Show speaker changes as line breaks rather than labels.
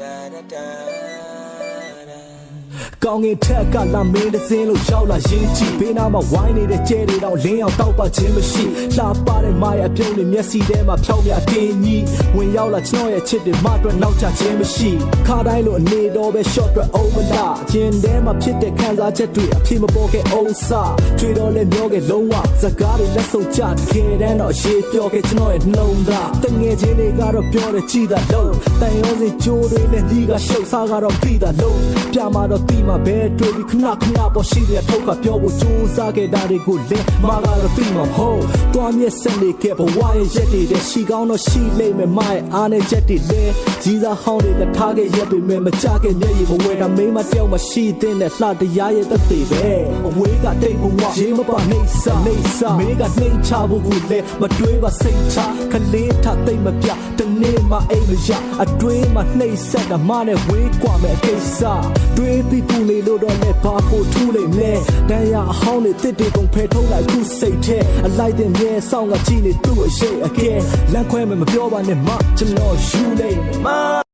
da da da. ကောင်းငင်ထက်ကလာမင်းတစ်စင်းလို့ရောက်လာရင်ကြည့်ဘေးနားမှာဝိုင်းနေတဲ့ကျဲတွေတော့လင်းအောင်တောက်ပခြင်းမရှိလှပတဲ့မာရအပြုံးတွေမျက်စိထဲမှာဖြောင်းပြအတင်းကြီးဝင်ရောက်လာကျွန်တော်ရဲ့ချစ်တွေမအတွက်နောက်ချခြင်းမရှိခါတိုင်းလိုအနေတော်ပဲ short အတွက် over လာခြင်းထဲမှာဖြစ်တဲ့ခံစားချက်တွေအဖြစ်မပေါ်ခဲ့အောင်စားချွေတော်လည်းမျောခဲ့လုံးဝစကားတွေလက်ဆုံချခဲ့တဲ့တော့ရှေးပြောခဲ့ကျွန်တော်ရဲ့နှလုံးသားတငယ်ချင်းတွေကတော့ပြောတယ်ကြည်တာလို့တန်ရောစင်ကြိုးတွေနဲ့ဒီကရှုပ်စားကတော့ပြီးတာလို့ပြမှာတော့တီမှာဘဲတွေ့ပြီးခဏခဏပေါ်ရှိတဲ့ထုတ်ကပြောဖို့ကြိုးစားခဲ့တာတွေကိုလည်းမာကတော့တီမှာဟုတ်တွားမြက်စနေခဲ့ဘဝရဲ့ရက်တွေတဲ့ရှိကောင်းတော့ရှိလိမ့်မယ်မရဲ့အားနဲ့ချက်တွေလည်းကြီးစားဟောင်းတွေကထားခဲ့ရက်ပေမဲ့မကြခဲ့မျက်ရည်မဝဲတာမိမတယောက်မရှိတဲ့နဲ့လှတရားရဲ့သက်သေပဲအဝေးကတိတ်ဘဝရေးမပါနေစာနေစာမင်းကနှိမ်ချဖို့ကိုလည်းမတွေးပါစိတ်ချခလေးထသိမ့်မပြတနေ့ မှအိမ်မရအတွေးမှနှိမ့်ဆက်တာမနဲ့ဝေးกว่าမဲ့ကိစ္စတွေးပြီးပူနေလို့တော့လည်းဘာကိုထူးလိမ့်မယ်တန်ရအဟောင်းတွေတစ်တွေကုန်ဖယ်ထုတ်လိုက်ခုစိတ်ထဲအလိုက်တဲ့မြဲဆောင်ကကြည့်နေသူ့အရှိတ်အကဲလက်ခွဲမမပြောပါနဲ့မကျွန်တော်ယူလိမ့်မယ်